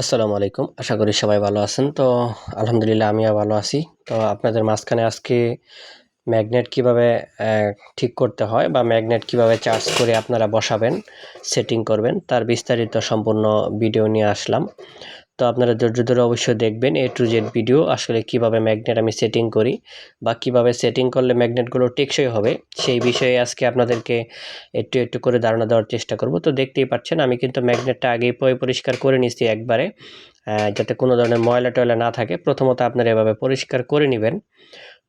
আসসালামু আলাইকুম। আশা করি সবাই ভালো আছেন। তো আলহামদুলিল্লাহ আমিও ভালো আছি। তো আপনাদের মাঝখানে আজকে ম্যাগনেট কীভাবে ঠিক করতে হয় বা ম্যাগনেট কীভাবে চার্জ করে আপনারা বসাবেন, সেটিং করবেন, তার বিস্তারিত সম্পূর্ণ ভিডিও নিয়ে আসলাম। তো আপনারা ধৈর্য ধরে অবশ্যই দেখবেন এ টু জেড ভিডিও আসলে কীভাবে ম্যাগনেট আমি সেটিং করি বা কীভাবে সেটিং করলে ম্যাগনেটগুলো টেকসই হবে, সেই বিষয়ে আজকে আপনাদেরকে একটু একটু করে ধারণা দেওয়ার চেষ্টা করব। তো দেখতেই পাচ্ছেন, আমি কিন্তু ম্যাগনেটটা আগেই পরে, পরিষ্কার করে নিচ্ছি একবারে যাতে কোনো ধরনের ময়লা টয়লা না থাকে। প্রথমত আপনারা এভাবে পরিষ্কার করে নেবেন।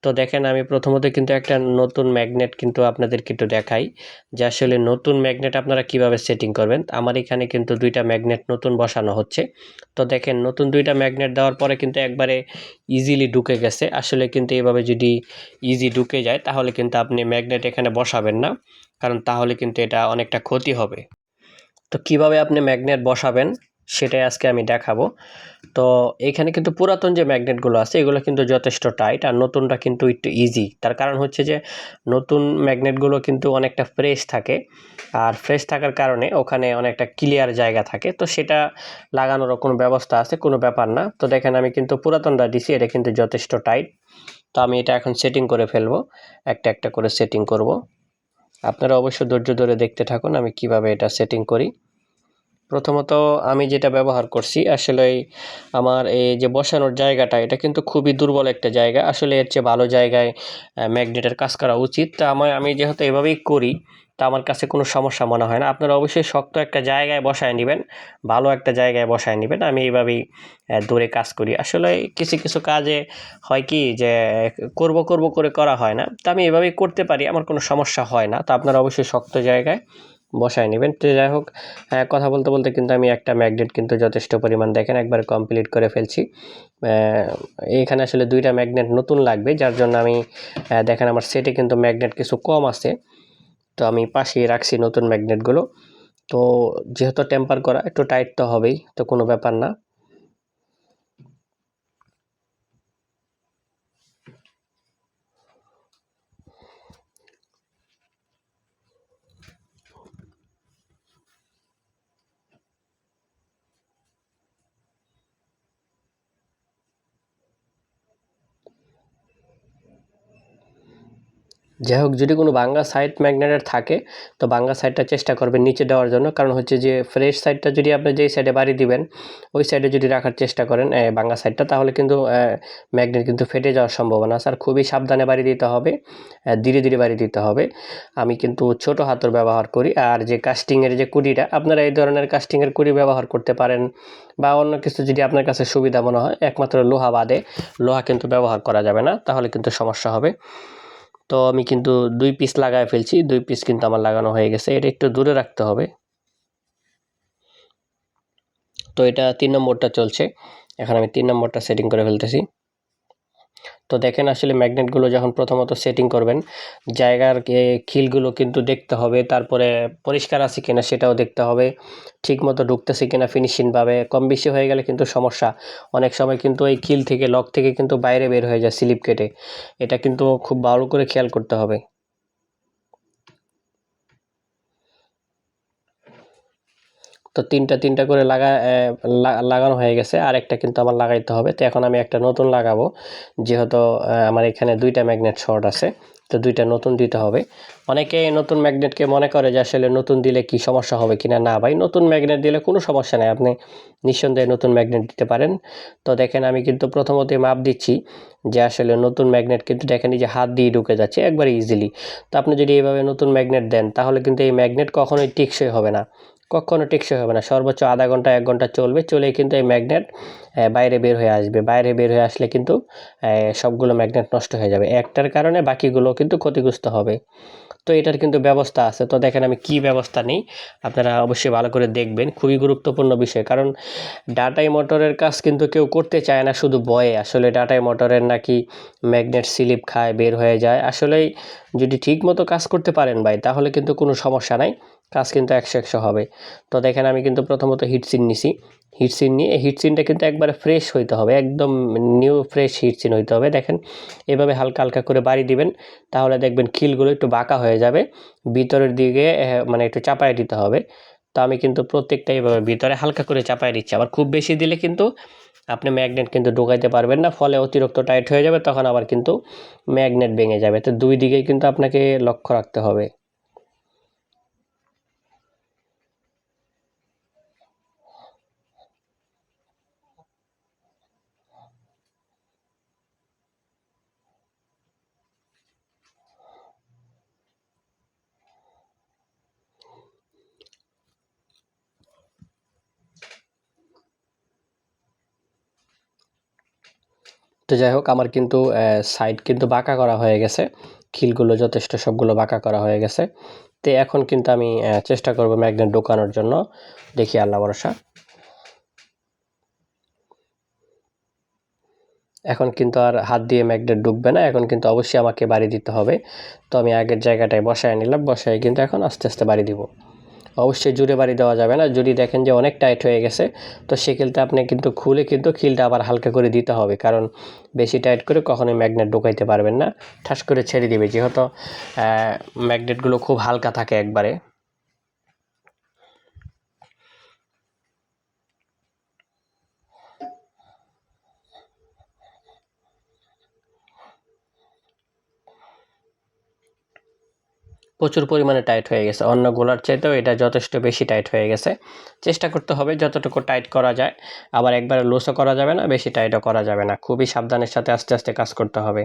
তো দেখেন, আমি প্রথমত কিন্তু একটা নতুন ম্যাগনেট কিন্তু আপনাদেরকে একটু দেখাই। যে আসলে নতুন ম্যাগনেট আপনারা কীভাবে সেটিং করবেন? আমার এখানে কিন্তু দুইটা ম্যাগনেট নতুন বসানো হচ্ছে। তো দেখেন, নতুন দুইটা ম্যাগনেট দেওয়ার পরে কিন্তু একবারে ইজিলি ঢুকে গেছে। আসলে কিন্তু এভাবে যদি ইজি ঢুকে যায়, তাহলে কিন্তু আপনি ম্যাগনেট এখানে বসাবেন না। কারণ তাহলে কিন্তু এটা অনেকটা ক্ষতি হবে। তো কীভাবে আপনি ম্যাগনেট বসাবেন? সেটাই আজকে আমি দেখাবো। তো এখানে কিন্তু পুরাতন যে ম্যাগনেটগুলো আছে, এগুলো কিন্তু যথেষ্ট টাইট আর নতুনটা কিন্তু একটু ইজি তার কারণ হচ্ছে যে নতুন ম্যাগনেটগুলো কিন্তু অনেকটা ফ্রেশ থাকে আর ফ্রেশ থাকার কারণে ওখানে অনেকটা ক্লিয়ার জায়গা থাকে। তো সেটা লাগানোরও কোনো ব্যবস্থা আছে, কোনো ব্যাপার না। তো দেখেন আমি কিন্তু পুরাতনটা দিছি, এটা কিন্তু যথেষ্ট টাইট। তো আমি এটা এখন সেটিং করে ফেলব, একটা একটা করে সেটিং করব। আপনারা অবশ্যই ধৈর্য ধরে দেখতে থাকুন আমি কীভাবে এটা সেটিং করি। প্রথমত আমি যেটা ব্যবহার করছি, আসলে আমার এই যে বসানোর জায়গাটা, এটা কিন্তু খুবই দুর্বল একটা জায়গা। আসলে এর চেয়ে ভালো জায়গায় ম্যাগনেটের কাজ করা উচিত। তা আমার, আমি যেহেতু এভাবেই করি, তা আমার কাছে কোনো সমস্যা মনে হয় না। আপনারা অবশ্যই শক্ত একটা জায়গায় বসায় নেবেন, ভালো একটা জায়গায় বসায় নেবেন। আমি এইভাবেই দূরে কাজ করি। আসলে কিছু কিছু কাজে হয় কি যে, করব করব করে করা হয় না। তা আমি এভাবেই করতে পারি, আমার কোনো সমস্যা হয় না। তা আপনারা অবশ্যই শক্ত জায়গায় বসায় নেবেন। তো যাই হোক হ্যাঁ, কথা বলতে বলতে কিন্তু আমি একটা ম্যাগনেট কিন্তু যথেষ্ট পরিমাণ দেখেন একবার কমপ্লিট করে ফেলছি। এখানে আসলে দুইটা ম্যাগনেট নতুন লাগবে যার জন্য আমি দেখেন আমার সেটে কিন্তু ম্যাগনেট কিছু কম আছে। তো আমি পাশেই রাখছি নতুন ম্যাগনেটগুলো। তো যেহেতু টেম্পার করা একটু টাইট তো হবেই তো কোনো ব্যাপার না। যাই হোক, যদি কোনো বাঙ্গা সাইড ম্যাগনেটের থাকে, তো বাঙ্গা সাইডটা চেষ্টা করবেন নিচে দেওয়ার জন্য। কারণ হচ্ছে যে ফ্রেশ সাইডটা যদি আপনি যেই সাইডে বাড়ি দিবেন, ওই সাইডে যদি রাখার চেষ্টা করেন বাঙ্গা সাইডটা তাহলে কিন্তু ম্যাগনেট কিন্তু ফেটে যাওয়ার সম্ভাবনা আছে। আর খুবই সাবধানে বাড়ি দিতে হবে ধীরে ধীরে বাড়ি দিতে হবে। আমি কিন্তু ছোট হাতর ব্যবহার করি, আর যে কাস্টিংয়ের যে কুড়িটা, আপনারা এই ধরনের কাস্টিংয়ের কুড়ি ব্যবহার করতে পারেন, বা অন্য কিছু যদি আপনার কাছে সুবিধা মনে হয়, একমাত্র লোহা বাদে, লোহা কিন্তু ব্যবহার করা যাবে না, তাহলে কিন্তু সমস্যা হবে। তো আমি কিন্তু দুই পিস লাগায় ফেলছি, দুই পিস কিন্তু আমার লাগানো হয়ে গেছে। এটা একটু দূরে রাখতে হবে। তো এটা তিন নম্বরটা চলছে। এখন আমি তিন নম্বরটা সেটিং করে ফেলতেছি। তো দেখেন আসলে ম্যাগনেটগুলো যখন প্রথমত সেটিং করবেন, জায়গার খিলগুলো কিন্তু দেখতে হবে, তারপরে পরিষ্কার আছে কিনা সেটাও দেখতে হবে, ঠিকমতো ঢুকতেছে কিনা ফিনিশিংভাবে কম বেশি হয়ে গেলে কিন্তু সমস্যা। অনেক সময় কিন্তু এই খিল থেকে লক থেকে কিন্তু বাইরে বের হয়ে যায় স্লিপ কেটে। এটা কিন্তু খুব ভালো করে খেয়াল করতে হবে। তো তিনটা তিনটা করে লাগা লাগানো হয়ে গেছে। আর একটা কিন্তু আমার লাগাইতে হবে। তো এখন আমি একটা নতুন লাগাবো। যেহেতু আমার এখানে দুইটা ম্যাগনেট শর্ট আছে, তো দুইটা নতুন দিতে হবে। অনেকে নতুন ম্যাগনেটকে মনে করে যে আসলে নতুন দিলে কি সমস্যা হবে কিনা? না ভাই, নতুন ম্যাগনেট দিলে কোনো সমস্যা নেই। আপনি নিঃসন্দেহে নতুন ম্যাগনেট দিতে পারেন। তো দেখেন, আমি কিন্তু প্রথমতই মাপ দিচ্ছি যে আসলে নতুন ম্যাগনেট কিন্তু দেখেন যে হাত দিয়ে ঢুকে যাচ্ছে একবারে ইজিলি তো আপনি যদি এইভাবে নতুন ম্যাগনেট দেন, তাহলে কিন্তু এই ম্যাগনেট কখনোই টেকসই হবে না। কখনো টেকসই হবে না। সর্বোচ্চ আধা ঘণ্টা, এক ঘণ্টা চলবে চলে কিন্তু এই ম্যাগনেট বাইরে বের হয়ে আসবে। বাইরে বের হয়ে আসলে কিন্তু সবগুলো ম্যাগনেট নষ্ট হয়ে যাবে। একটার কারণে বাকিগুলো কিন্তু ক্ষতিগ্রস্ত হবে। তো এটার কিন্তু ব্যবস্থা আছে। তো দেখেন আমি কি ব্যবস্থা নিই। আপনারা অবশ্যই ভালো করে দেখবেন। খুবই গুরুত্বপূর্ণ বিষয়। কারণ ডাটাই মোটরের কাজ কিন্তু কেউ করতে চায় না, শুধু বয়ে। আসলে ডাটাই মোটরের নাকি ম্যাগনেট স্লিপ খায়, বের হয়ে যায়। আসলেই যদি ঠিক মতো কাজ করতে পারেন ভাই, তাহলে কিন্তু কোনো সমস্যা নাই। কাজ কিন্তু একশো একশো হবে। তো দেখেন আমি কিন্তু প্রথমত হিটসিন নিছি। হিটসিন নিয়ে, এই হিটসিনটা কিন্তু একবারে ফ্রেশ হইতে হবে, একদম নিউ ফ্রেশ হিটসিন হইতে হবে। দেখেন, এভাবে হালকা হালকা করে বাড়ি দিবেন, তাহলে দেখবেন খিলগুলো একটু বাঁকা হয়ে যাবে, ভিতরের দিকে মানে একটু চাপায় দিতে হবে। তো আমি কিন্তু প্রত্যেকটা এইভাবে ভিতরে হালকা করে চাপাই দিচ্ছি। আবার খুব বেশি দিলে কিন্তু আপনি ম্যাগনেট কিন্তু ঢোকাইতে পারবেন না, ফলে অতিরিক্ত টাইট হয়ে যাবে, তখন আবার কিন্তু ম্যাগনেট ভেঙে যাবে। তো দুই দিকেই কিন্তু আপনাকে লক্ষ্য রাখতে হবে। তো যাই হোক আমার কিন্তু সাইড কিন্তু বাঁকা করা হয়ে গেছে। খিলগুলো যথেষ্ট সবগুলো বাঁকা করা হয়ে গেছে। তো এখন কিন্তু আমি চেষ্টা করব ম্যাগনেট ঢোকানোর জন্য। দেখি, আল্লাহ ভরসা। এখন কিন্তু আর হাত দিয়ে ম্যাগনেট ডুববে না। এখন কিন্তু অবশ্যই আমাকে বাড়ি দিতে হবে। তো আমি আগের জায়গাটায় বসায় নিলাম। বসায় কিন্তু এখন আস্তে আস্তে বাড়ি দিব। অবশ্যই জুড়ে বাড়ি দেওয়া যাবে না। যদি দেখেন যে অনেক টাইট হয়ে গেছে, তো সেক্ষেত্রে আপনি কিন্তু খুলে কিন্তু খিলটা আবার হালকা করে দিতে হবে। কারণ বেশি টাইট করে কখনোই ম্যাগনেট ঢোকাইতে পারবেন না। ঠাস করে ছেড়ে দিবে। যেহেতু ম্যাগনেটগুলো খুব হালকা থাকে একবারে। প্রচুর পরিমাণে টাইট হয়ে গেছে। অন্য গোলার চাইতেও এটা যথেষ্ট বেশি টাইট হয়ে গেছে। চেষ্টা করতে হবে যতটুকু টাইট করা যায়। আবার একবারে লুসও করা যাবে না, বেশি টাইটও করা যাবে না। খুবই সাবধানের সাথে আস্তে আস্তে কাজ করতে হবে।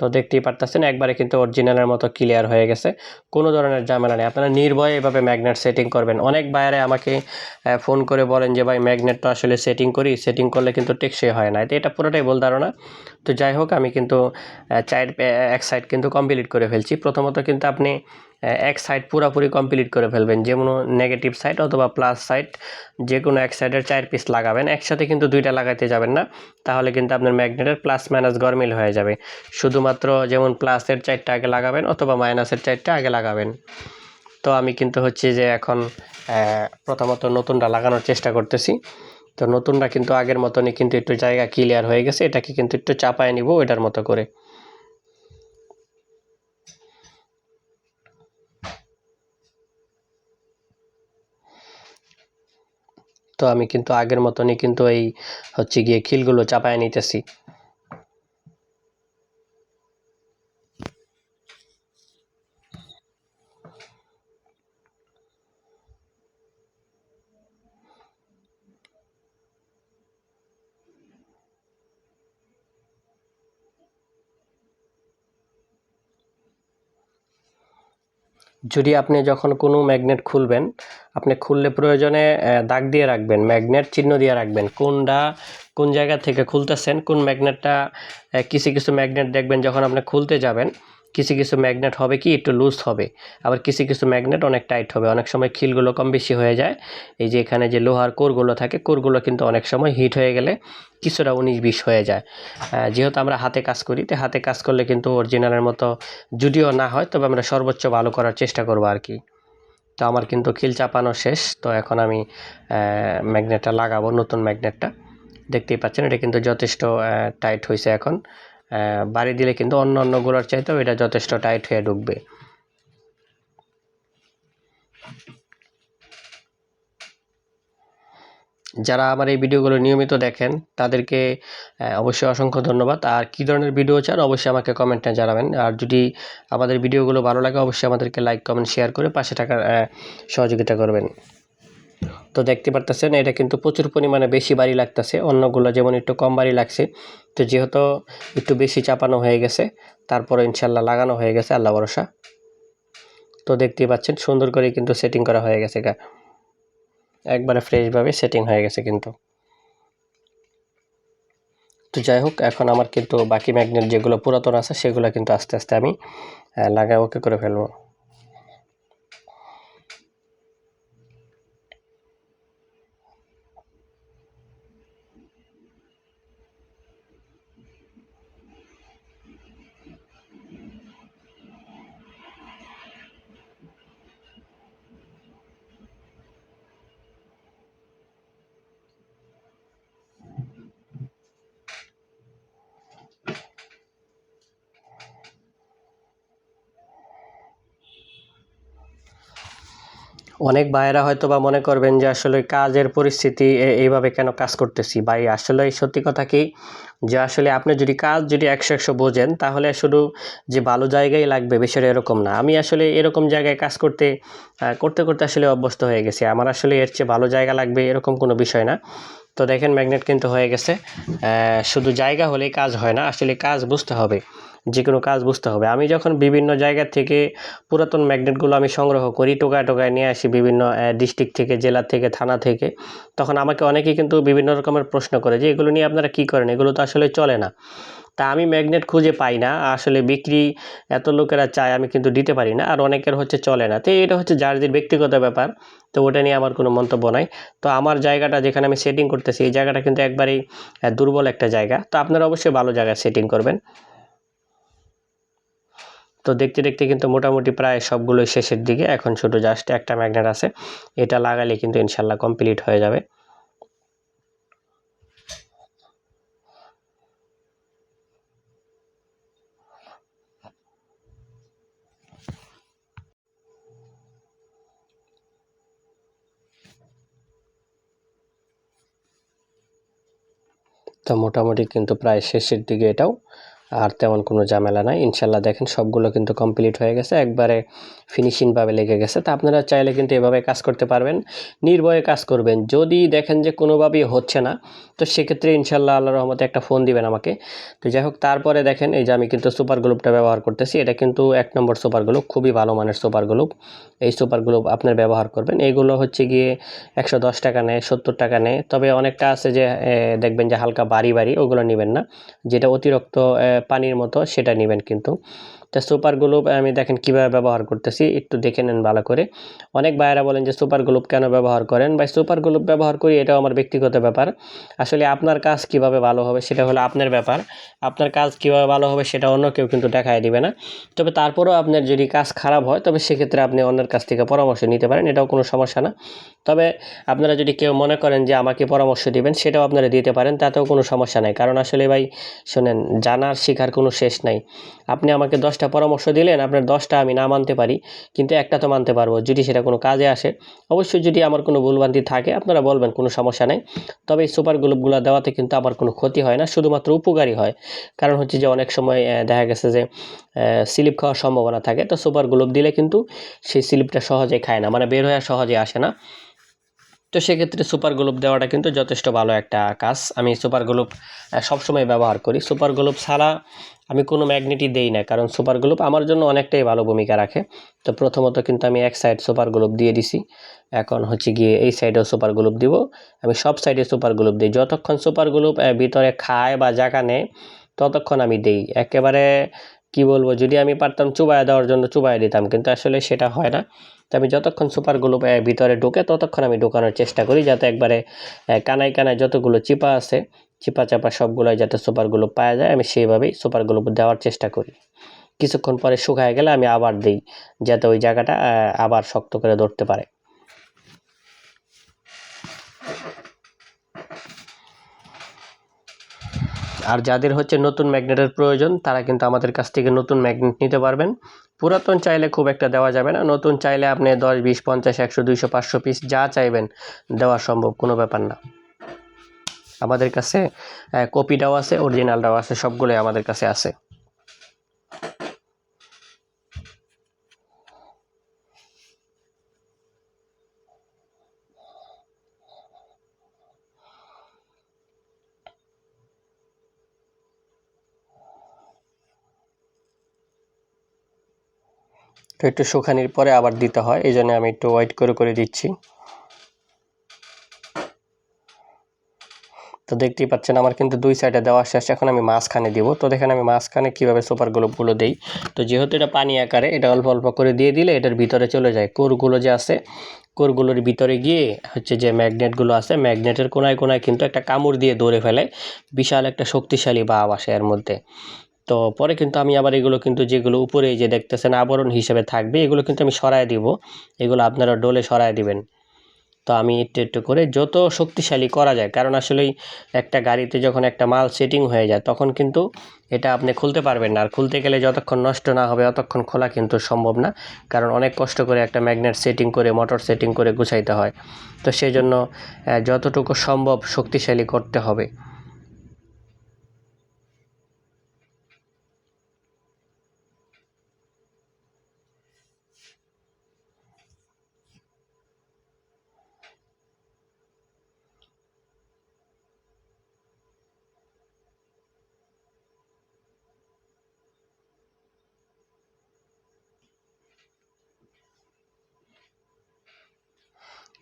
তো দেখতেই পারতেছেন, একবারে কিন্তু অরিজিনালের মতো ক্লিয়ার হয়ে গেছে। কোনো ধরনের ঝামেলা নেই। আপনারা নির্ভয়ে এভাবে ম্যাগনেট সেটিং করবেন। অনেক বাইরে আমাকে ফোন করে বলেন যে, ভাই ম্যাগনেটটা আসলে সেটিং করি। সেটিং করলে কিন্তু টেকসই হয় না। এটা পুরোটাই বল ধারণা। তো যাই হোক, আমি কিন্তু চাইড এক সাইড কিন্তু কমপ্লিট করে ফেলছি। প্রথমত কিন্তু আপনি এক সাইড পুরোপুরি কমপ্লিট করে ফেলবেন, যেমন নেগেটিভ সাইড অথবা প্লাস সাইড যে কোনো এক সাইডের চার পিস লাগাবেন, একসাথে কিন্তু দুইটা লাগাইতে যাবেন না, তাহলে কিন্তু আপনার ম্যাগনেটের প্লাস মাইনাস গরমিল হয়ে যাবে। শুধুমাত্র যেমন প্লাসের চারটা আগে লাগাবেন অথবা মাইনাসের চারটা আগে লাগাবেন। তো আমি কিন্তু হচ্ছে যে এখন প্রথমত নতুনটা লাগানোর চেষ্টা করতেছি। তো নতুনটা কিন্তু আগের মতনই কিন্তু একটু জায়গা ক্লিয়ার হয়ে গেছে, এটাকে কিন্তু একটু চাপায় নিব এটার মতো করে। তো আমি কিন্তু আগের মতনই কিন্তু এই হচ্ছে গিয়ে খিলগুলো চাপায় নিতেছি। যদি আপনি যখন কোনো ম্যাগনেট খুলবেন, আপনি খুললে প্রয়োজনে দাগ দিয়ে রাখবেন, ম্যাগনেট চিহ্ন দিয়ে রাখবেন। কোনটা, কোন জায়গা থেকে খুলতেছেন, কোন ম্যাগনেটটা কিছু কিছু ম্যাগনেট দেখবেন যখন আপনি খুলতে যাবেন কিছু কিছু ম্যাগনেট হবে কি, একটু লুজ হবে। আবার কিছু কিছু ম্যাগনেট অনেক টাইট হবে। অনেক সময় খিলগুলো কম বেশি হয়ে যায়। এই যে এখানে যে লোহার কোরগুলো থাকে, কোরগুলো কিন্তু অনেক সময় হিট হয়ে গেলে কিছুটা উনিশ বিশ হয়ে যায়। যেহেতু আমরা হাতে কাজ করি, তো হাতে কাজ করলে কিন্তু অরিজিনালের মতো যদিও না হয়, তবে আমরা সর্বোচ্চ ভালো করার চেষ্টা করব আর কি। তো আমার কিন্তু খিল চাপানো শেষ। তো এখন আমি ম্যাগনেটটা লাগাবো, নতুন ম্যাগনেটটা। দেখতেই পাচ্ছেন, এটা কিন্তু যথেষ্ট টাইট হয়েছে এখন। বাড়ি দিলে কিন্তু অন্য অন্য গোলার চাইতেও এটা যথেষ্ট টাইট হয়ে ঢুকবে। যারা আমার এই ভিডিওগুলো নিয়মিত দেখেন, তাদেরকে অবশ্যই অসংখ্য ধন্যবাদ। আর কী ধরনের ভিডিও চান, অবশ্যই আমাকে কমেন্টে জানাবেন। আর যদি আমাদের ভিডিওগুলো ভালো লাগে, অবশ্যই আমাদেরকে লাইক কমেন্ট শেয়ার করে পাশে টাকার সহযোগিতা করবেন। তো দেখতে পারতেছেন, এটা কিন্তু প্রচুর পরিমাণে বেশি বাড়ি লাগতেছে। অন্যগুলো যেমন একটু কম বাড়ি লাগছে, তো যেহেতু একটু বেশি চাপানো হয়ে গেছে তারপরে ইনশাল্লাহ লাগানো হয়ে গেছে, আল্লাহ ভরসা। তো দেখতেই পাচ্ছেন, সুন্দর করে কিন্তু সেটিং করা হয়ে গেছে গা। একবারে ফ্রেশভাবে সেটিং হয়ে গেছে কিন্তু। তো যাই হোক, এখন আমার কিন্তু বাকি ম্যাগনেট যেগুলো পুরাতন আছে, সেগুলো কিন্তু আস্তে আস্তে আমি লাগা ওকে করে ফেলব। অনেক ভাইয়েরা হয়তো বা মনে করবেন যে আসলে কাজের পরিস্থিতি এইভাবে কেন কাজ করতেছি? ভাই, আসলে সত্যি কথা কি? যে আসলে আপনি যদি কাজ যদি একশো একশো বোঝেন, তাহলে শুধু যে ভালো জায়গায় লাগবে বিষয়টা এরকম না। আমি আসলে এরকম জায়গায় কাজ করতে করতে করতে আসলে অভ্যস্ত হয়ে গেছি। আমার আসলে এর চেয়ে ভালো জায়গা লাগবে এরকম কোনো বিষয় না। তো দেখেন ম্যাগনেট কিন্তু হয়ে গেছে। শুধু জায়গা হলেই কাজ হয় না, আসলে কাজ বুঝতে হবে। যে কোনো কাজ বুঝতে হবে। আমি যখন বিভিন্ন জায়গা থেকে পুরাতন ম্যাগনেটগুলো আমি সংগ্রহ করি, টোকায় টোকায় নিয়ে আসি বিভিন্ন ডিস্ট্রিক্ট থেকে, জেলা থেকে, থানা থেকে, তখন আমাকে অনেকেই কিন্তু বিভিন্ন রকমের প্রশ্ন করে যে, এগুলো নিয়ে আপনারা কী করেন? এগুলো তো আসলে চলে না। তা আমি ম্যাগনেট খুঁজে পাই না। আসলে বিক্রি এত লোকেরা চায়, আমি কিন্তু দিতে পারি না। আর অনেকের হচ্ছে চলে না। তো এটা হচ্ছে যার যে ব্যক্তিগত ব্যাপার। তো ওটা নিয়ে আমার কোনো মন্তব্য নাই। তো আমার জায়গাটা যেখানে আমি সেটিং করতেছি, এই জায়গাটা কিন্তু একবারেই দুর্বল একটা জায়গা। তো আপনারা অবশ্যই ভালো জায়গায় সেটিং করবেন। তো দেখতে দেখতে কিন্তু মোটামুটি প্রায় সবগুলোই শেষের দিকে। এখন শুধু জাস্ট একটা ম্যাগনেট আছে। এটা লাগালে কিন্তু ইনশাল্লাহ কমপ্লিট হয়ে যাবে। তো মোটামুটি কিন্তু প্রায় শেষের দিকে এটাও। আর তেমন কোনো ঝামেলা নাই। ইনশাল্লাহ দেখেন সবগুলো কিন্তু কমপ্লিট হয়ে গেছে। একবারে ফিনিশিংভাবে লেগে গেছে। তা আপনারা চাইলে কিন্তু এভাবে কাজ করতে পারবেন। নির্ভয়ে কাজ করবেন। যদি দেখেন যে কোনোভাবেই হচ্ছে না, তো সেক্ষেত্রে ইনশাল্লাহ আল্লাহ রহমতে একটা ফোন দিবেন আমাকে। তো যাই হোক, তারপরে দেখেন এই যে আমি কিন্তু সুপার গ্লুপটা ব্যবহার করতেছি। এটা কিন্তু এক নম্বর সুপার গ্লুপ খুবই ভালো মানের সুপার গ্লুপ এই সুপার গ্লুপ আপনার ব্যবহার করবেন। এইগুলো হচ্ছে গিয়ে একশো দশ টাকা নেয়, সত্তর টাকা নেয়। তবে অনেকটা আছে যে দেখবেন যে হালকা বাড়ি বাড়ি, ওগুলো নেবেন না। যেটা অতিরিক্ত পানির মতো সেটা নেবেন কিন্তু। তো সুপার গ্লুপ আমি দেখেন কীভাবে ব্যবহার করতেছি, একটু দেখে নেন ভালো করে। অনেক ভাইয়েরা বলেন যে সুপার গ্লুপ কেন ব্যবহার করেন? বা সুপার গ্লুপ ব্যবহার করি, এটাও আমার ব্যক্তিগত ব্যাপার। আসলে আপনার কাজ কীভাবে ভালো হবে সেটা হলো আপনার ব্যাপার। আপনার কাজ কীভাবে ভালো হবে সেটা অন্য কেউ কিন্তু দেখায় দিবে না। তবে তারপরেও আপনার যদি কাজ খারাপ হয়, তবে সেক্ষেত্রে আপনি অন্যের কাছ থেকে পরামর্শ নিতে পারেন, এটাও কোনো সমস্যা না। তবে আপনারা যদি কেউ মনে করেন যে আমাকে পরামর্শ দিবেন, সেটাও আপনারা দিতে পারেন, তাতেও কোনো সমস্যা নাই। কারণ আসলে ভাই, শোনেন, জানার শেখার কোনো শেষ নাই। আপনি আমাকে দশটা পরামর্শ দিলেন, আপনার দশটা আমি না মানতে পারি, কিন্তু একটা তো মানতে পারব। যদি সেটা কোনো কাজে আসে, অবশ্যই যদি আমার কোনো ভুলভ্রান্তি থাকে, আপনারা বলবেন কোনো সমস্যা নেই। তবে এই সুপার গ্লুপগুলো দেওয়াতে কিন্তু আমার কোনো ক্ষতি হয় না, শুধুমাত্র উপকারী হয়। কারণ হচ্ছে যে অনেক সময় দেখা গেছে যে স্লিপ খাওয়ার সম্ভাবনা থাকে, তো সুপার গ্লুপ দিলে কিন্তু সেই স্লিপটা সহজে খায় না মানে বের হয়ে সহজে আসে না। তো সেক্ষেত্রে সুপার গ্লুপ দেওয়াটা কিন্তু যথেষ্ট ভালো একটা কাজ। আমি সুপার গ্লুপ সবসময় ব্যবহার করি। সুপার গ্লুপ ছাড়া আমি কোনো ম্যাগনেটই দেই না কারণ সুপার গ্লুপ আমার জন্য অনেকটাই ভালো ভূমিকা রাখে। তো প্রথমত কিন্তু আমি এক সাইড সুপার গ্লুপ দিয়ে দিছি। এখন হচ্ছে গিয়ে এই সাইডেও সুপার গ্লুপ দিব। আমি সব সাইডে সুপার গ্লুপ দিই। যতক্ষণ সুপার আহ, ভিতরে খায় বা জায়গা নেয় ততক্ষণ আমি দেই। একেবারে কি বলব যদি আমি পারতাম চুবায় দেওয়ার জন্য চুবায় দিতাম কিন্তু আসলে সেটা হয় না। তো আমি যতক্ষণ সুপার গ্লুপ ভিতরে ঢুকে ততক্ষণ আমি ঢোকানোর চেষ্টা করি যাতে একবারে কানায় কানায় যতগুলো চিপা আছে, চিপা চাপা সবগুলোই যাতে সুপার গ্লুপ পাওয়া যায়, আমি সেইভাবেই সুপার গ্লুপ দেওয়ার চেষ্টা করি। কিছুক্ষণ পরে শুকায় গেলে আমি আবার দিই, যাতে ওই জায়গাটা আবার শক্ত করে ধরতে পারে। আর যাদের হচ্ছে নতুন ম্যাগনেটের প্রয়োজন, তারা কিন্তু আমাদের কাছ থেকে নতুন ম্যাগনেট নিতে পারবেন। পুরাতন চাইলে খুব একটা দেওয়া যাবে না, নতুন চাইলে আপনি দশ, বিশ, পঞ্চাশ, একশো, দুইশো, পাঁচশো পিস যা চাইবেন দেওয়া সম্ভব, কোনো ব্যাপার না। আমাদের কাছে কপিটাও আছে অরিজিনালটাও আছে, সবগুলোই আমাদের কাছে আছে। তো একটু শুকানির পরে আবার দিতে হয়, এই জন্য আমি একটু ওয়েট করে করে দিচ্ছি। তো দেখতেই পাচ্ছেন আমার কিন্তু দুই সাইডে দেওয়া শেষ, এখন আমি মাঝখানে দিব। তো দেখেন আমি মাঝখানে কীভাবে সুপার গ্লোবগুলো দিই। তো যেহেতু এটা পানি আকারে, এটা অল্প অল্প করে দিয়ে দিলে এটার ভিতরে চলে যায়। কোরগুলো যে আছে, কোরগুলোর ভিতরে গিয়ে হচ্ছে যে ম্যাগনেটগুলো আছে ম্যাগনেটের কোনায় কোনায় কিন্তু একটা কামড় দিয়ে ধরে ফেলে। বিশাল একটা শক্তিশালী ভাব আসে এর মধ্যে। তো পরে কিন্তু আমি আবার এগুলো কিন্তু যেগুলো উপরে যে দেখতেছেন আবরণ হিসেবে থাকবে, এগুলো কিন্তু আমি সরায় দিব। এগুলো আপনারা ডোলে সরায় দিবেন। তো আমি একটু একটু করে যত শক্তিশালী করা যায়, কারণ আসলেই একটা গাড়িতে যখন একটা মাল সেটিং হয়ে যায়, তখন কিন্তু এটা আপনি খুলতে পারবেন না। আর খুলতে গেলে যতক্ষণ নষ্ট না হবে, ততক্ষণ খোলা কিন্তু সম্ভব না, কারণ অনেক কষ্ট করে একটা ম্যাগনেট সেটিং করে, মোটর সেটিং করে গুছাইতে হয়। তো সেই জন্য যতটুকু সম্ভব শক্তিশালী করতে হবে।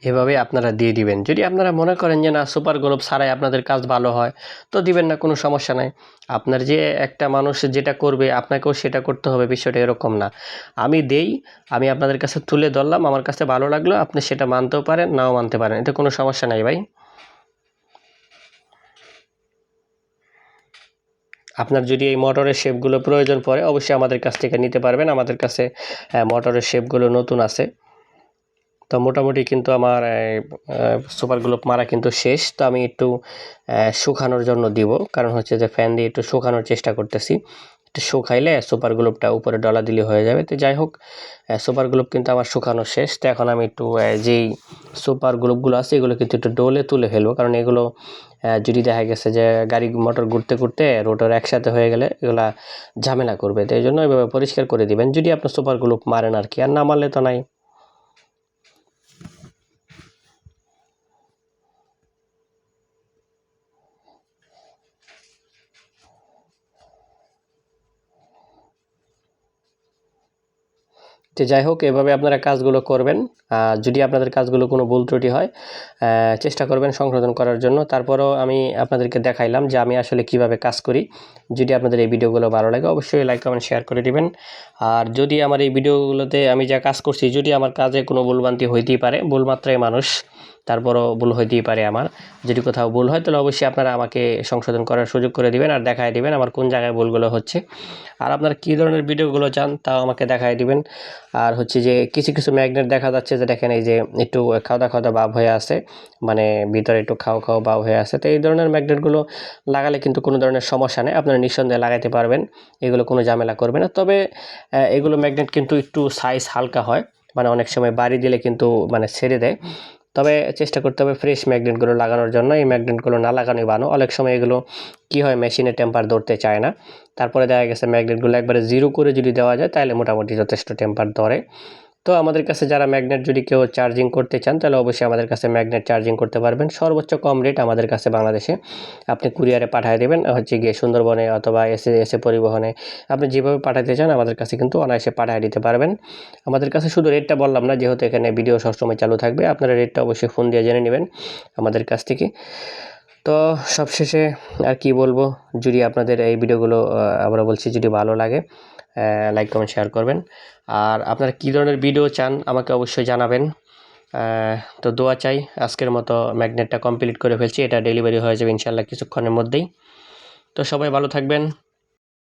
এভাবে আপনারা দিয়ে দিবেন। যদি আপনারা মনে করেন যে, না, সুপার গ্লোব ছাড়াই আপনাদের কাজ ভালো হয় তো দিবেন না, কোনো সমস্যা নাই। আপনার যে একটা মানুষ যেটা করবে, আপনাকেও সেটা করতে হবে, বিষয়টা এরকম না। আমি দেই, আমি আপনাদের কাছে তুলে ধরলাম, আমার কাছে ভালো লাগল, আপনি সেটা মানতেও পারেন, নাও মানতে পারেন, এতে কোনো সমস্যা নাই ভাই। আপনার যদি এই মোটরের শেপগুলো প্রয়োজন পড়ে, অবশ্যই আমাদের কাছ থেকে নিতে পারবেন, আমাদের কাছে মোটরের শেপগুলো নতুন আছে। তো মোটামুটি কিন্তু আমার সুপার গ্লোব মারা কিন্তু শেষ। তো আমি একটু শুকানোর জন্য দিব। কারণ হচ্ছে যে ফ্যান দিয়ে একটু শুকানোর চেষ্টা করতেছি। একটু শুকাইলে সুপার গ্লোবটা উপরে ডলা দিলে হয়ে যাবে। তো যাই হোক সুপার গ্লোব কিন্তু আমার শুকানো শেষ। তো এখন আমি একটু যেই সুপার গ্লোবগুলো আছে, এগুলো কিন্তু একটু ডোলে তুলে ফেলব। কারণ এগুলো যদি দেখা গেছে যে গাড়ি, মোটর ঘুরতে ঘুরতে রোটর একসাথে হয়ে গেলে এগুলা ঝামেলা করবে। তো এই জন্য এভাবে পরিষ্কার করে দিবেন। যদি আপনার সুপার গ্লোব মারেন আর কি। আর না মারলে তো নাই। তো যাই হোক, এভাবে আপনারা কাজগুলো করবেন। যদি আপনাদের কাজগুলো কোনো ভুল ত্রুটি হয় চেষ্টা করবেন সংশোধন করার জন্য। তারপরও আমি আপনাদেরকে দেখাইলাম যে আমি আসলে কীভাবে কাজ করি। যদি আপনাদের এই ভিডিওগুলো ভালো লাগে, অবশ্যই লাইক কমেন্ট শেয়ার করে দিবেন। আর যদি আমার এই ভিডিওগুলোতে আমি যা কাজ করছি, যদি আমার কাজে কোনো ভুলভ্রান্তি হইতেই পারে ভুলমাত্রায় মানুষ তারপরও ভুল হইতেই পারে আমার। যদি কোথাও ভুল হয়, তাহলে অবশ্যই আপনারা আমাকে সংশোধন করার সুযোগ করে দিবেন আর দেখায় দিবেন আমার কোন জায়গায় ভুলগুলো হচ্ছে। আর আপনারা কী ধরনের ভিডিওগুলো চান, তাও আমাকে দেখায় দিবেন। আর হচ্ছে যে, কিছু কিছু ম্যাগনেট দেখা যাচ্ছে যে, দেখেন এই যে, একটু খাওয়া খাওয়া ভাব হয়ে আছে। মানে ভিতরে একটু খাওয়া খাওয়া ভাব হয়ে আছে। তো এই ধরনের ম্যাগনেটগুলো লাগালে কিন্তু কোনো ধরনের সমস্যা নেই। আপনারা নিঃসন্দেহে লাগাইতে পারবেন। এগুলো কোনো ঝামেলা করবে না। তবে এগুলো ম্যাগনেট কিন্তু একটু সাইজ হালকা হয়। মানে অনেক সময় বাড়ি দিলে কিন্তু মানে ছেড়ে দেয়। তবে চেষ্টা করতে হবে ফ্রেশ ম্যাগনেটগুলো লাগানোর জন্য। এই ম্যাগনেটগুলো না লাগানোই ভালো। অনেক সময় এগুলো কী হয় মেশিনে টেম্পার ধরতে চায় না। তারপরে দেখা গেছে ম্যাগনেটগুলো একবারে জিরো করে যদি দেওয়া যায়, তাহলে মোটামুটি যথেষ্ট টেম্পার ধরে। তো আমাদের কাছে যারা ম্যাগনেট যদি কেউ চার্জিং করতে চান, তাহলে অবশ্যই আমাদের কাছে ম্যাগনেট চার্জিং করতে পারবেন। সর্বোচ্চ কম রেট আমাদের কাছে বাংলাদেশে। আপনি কুরিয়ারে পাঠিয়ে দেবেন, হচ্ছে গিয়ে সুন্দরবনে অথবা এসে এসে পরিবহনে। আপনি যেভাবে পাঠাতে চান, আমাদের কাছে কিন্তু অনায়াসে পাঠিয়ে দিতে পারবেন। আমাদের কাছে শুধু রেটটা বললাম না, যেহেতু এখানে ভিডিও সবসময় চালু থাকবে, আপনারা রেটটা অবশ্যই ফোন দিয়ে জেনে নেবেন আমাদের কাছ থেকে। তো সবশেষে আর কি বলব, যদি আপনাদের এই ভিডিওগুলো আমরা বলছি যদি ভালো লাগে লাইক কমেন্ট শেয়ার করবেন। আর আপনারা কী ধরনের ভিডিও চান, আমাকে অবশ্যই জানাবেন। তো দোয়া চাই, আজকের মতো ম্যাগনেটটা কমপ্লিট করে ফেলছি, এটা ডেলিভারি হয়ে যাবে ইনশাল্লাহ কিছুক্ষণের মধ্যেই। তো সবাই ভালো থাকবেন।